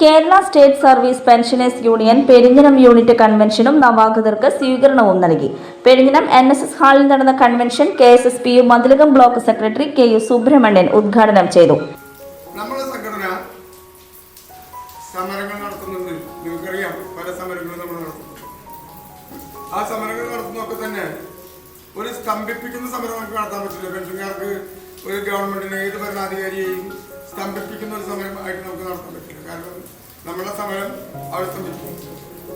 Kerala state service pensioners union Perinjanam unit കൺവെൻഷനും നവാഗതർക്ക് സ്വീകരണവും നൽകി. പെരിഞ്ഞനം എൻ എസ് എസ് ഹാളിൽ നടന്ന convention K S S P Mathilakam block secretary K U Subramanian ഉദ്ഘാടനം ചെയ്തു. നമ്മുടെ സംഘടന സമരങ്ങൾ നടത്തുന്നുണ്ട്. നിങ്ങൾക്കറിയാം പല നമ്മൾ നടത്തുന്നു ആ സമരങ്ങൾ നടത്തുന്നൊക്കെ തന്നെ ഒരു സ്തംഭിപ്പിക്കുന്ന സമരം നമുക്ക് നടത്താൻ പറ്റില്ല. പെൻഷൻകാർക്ക് ഒരു ഗവൺമെന്റിനെ ഏത് ഭരണാധികാരിയെയും സ്തംഭിപ്പിക്കുന്ന ഒരു സമരം ആയിട്ട് നമുക്ക് നടത്താൻ പറ്റില്ല. കാരണം നമ്മുടെ സമരം സ്തംഭിക്കും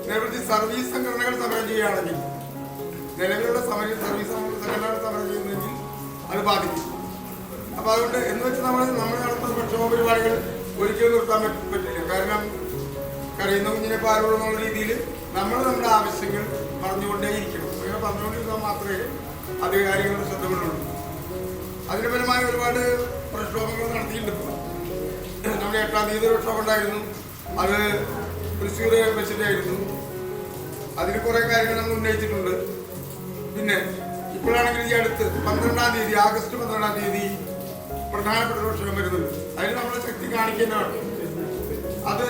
നിരവധി സർവീസ് സംഘടനകൾ സമരം ചെയ്യുകയാണെങ്കിൽ നിലവിലുള്ള സമര സർവീസ് സംഘടനകൾ സമരം ചെയ്യുന്നെങ്കിൽ അത് ബാധിക്കും. അപ്പൊ അതുകൊണ്ട് എന്ന് വെച്ച് നമ്മൾ നമ്മൾ നടത്തുന്ന പ്രക്ഷോഭ പരിപാടികൾ ഒരിക്കലും നിർത്താൻ പറ്റില്ല. കാരണം കരയുന്ന കുഞ്ഞിനെ പാലുള്ള രീതിയിൽ നമ്മൾ നമ്മുടെ ആവശ്യങ്ങൾ പറഞ്ഞുകൊണ്ടേയിരിക്കണം അങ്ങനെ പറഞ്ഞുകൊണ്ടിരുന്നാൽ മാത്രമേ അധികാരികളുടെ ശ്രദ്ധകളുള്ളൂ അതിന് പരമായി ഒരുപാട് പ്രക്ഷോഭങ്ങൾ നടത്തിയിട്ടുണ്ട്. നമ്മുടെ എട്ടാം തീയതി പ്രക്ഷോഭം ഉണ്ടായിരുന്നു. അത് തൃശ്ശൂർ വെച്ചിട്ടായിരുന്നു അതിന് കുറെ കാര്യങ്ങൾ നമ്മൾ ഉന്നയിച്ചിട്ടുണ്ട്. പിന്നെ ഇപ്പോഴാണെങ്കിൽ ഈ അടുത്ത് പന്ത്രണ്ടാം തീയതി ആഗസ്റ്റ് പന്ത്രണ്ടാം തീയതി പ്രധാനപ്പെട്ട പ്രക്ഷോഭം വരുന്നുണ്ട്. അതിന് നമ്മൾ ശക്തി കാണിക്കേണ്ടതാണ് അത്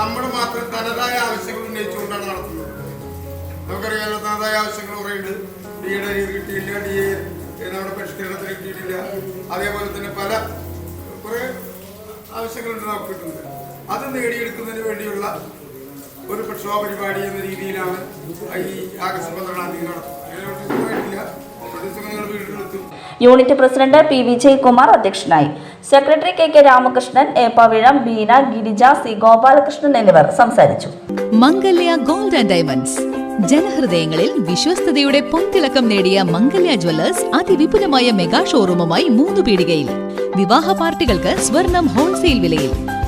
നമ്മൾ മാത്രം തനതായ ആവശ്യങ്ങൾ ഉന്നയിച്ചുകൊണ്ടാണ് നടത്തുന്നത്. നമുക്കറിയാമല്ലോ തനതായ ആവശ്യങ്ങൾ കുറേയുണ്ട് ഡി എ ഡി കിട്ടിയില്ല ഡി എ നമ്മുടെ പരിഷ്കരണത്തിന് കിട്ടിയിട്ടില്ല. അതേപോലെ തന്നെ പല കുറേ ആവശ്യങ്ങളുണ്ട് നമുക്ക് കിട്ടുന്നത്. അത് നേടിയെടുക്കുന്നതിന് വേണ്ടിയുള്ള ഒരു പ്രക്ഷോഭ പരിപാടി എന്ന രീതിയിലാണ് ഈ ആഗസ്റ്റ് പന്ത്രണ്ടാം തീയതി നടത്തുന്നത് യൂണിറ്റ് പ്രസിഡന്റ് പി വിജയകുമാർ അധ്യക്ഷനായി. Secretary K K Ramakrishnan A Pavizham Beena Girija C Gopalakrishnan എന്നിവർ സംസാരിച്ചു. Mangalya gold and diamonds. ജനഹൃദയങ്ങളിൽ വിശ്വസ്തയുടെ പൊൻതിളക്കം നേടിയ മംഗല്യ ജ്വല്ലേഴ്സ് അതിവിപുലമായ മെഗാ ഷോറൂമുമായി മൂന്ന് പീടികയിൽ വിവാഹ പാർട്ടികൾക്ക് സ്വർണം ഹോൾസെയിൽ വിലയിൽ.